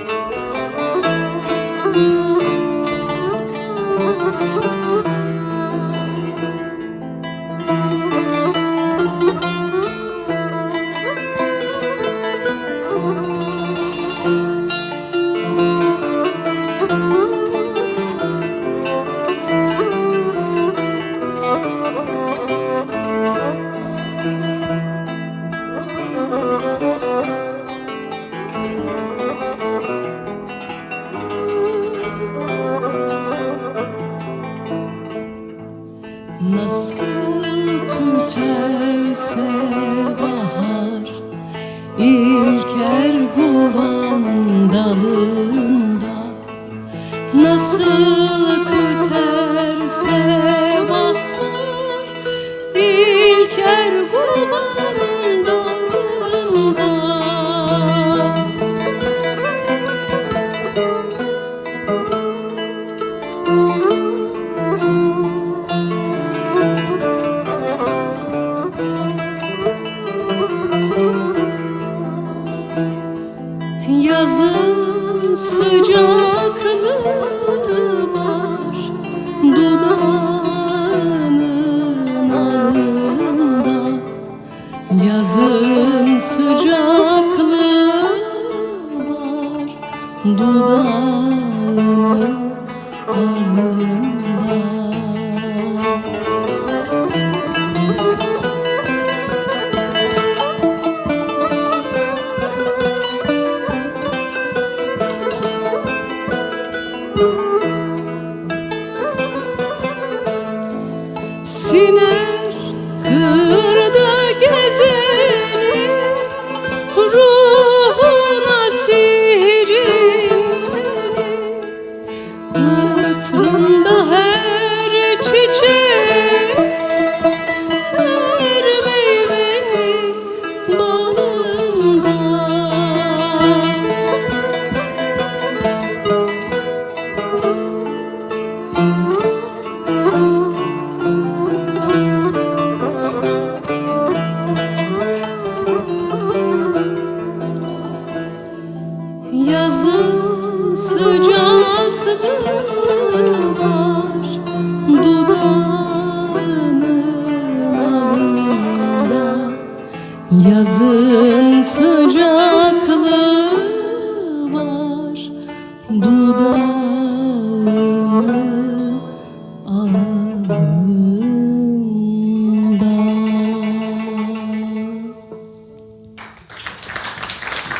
Müzik Nasıl tüterse bahar İlker guvan dalında. Nasıl tüterse sıcaklığı var Dudağının alında Yazın sıcaklığı var Dudağının alında Siner kırda gezeni Ruhuna sihirin seni. Itrında her çiçeği Her meyvenin balında. Yazın sıcak var. Dudağının alında yazın sıcaklığı var. Dudağının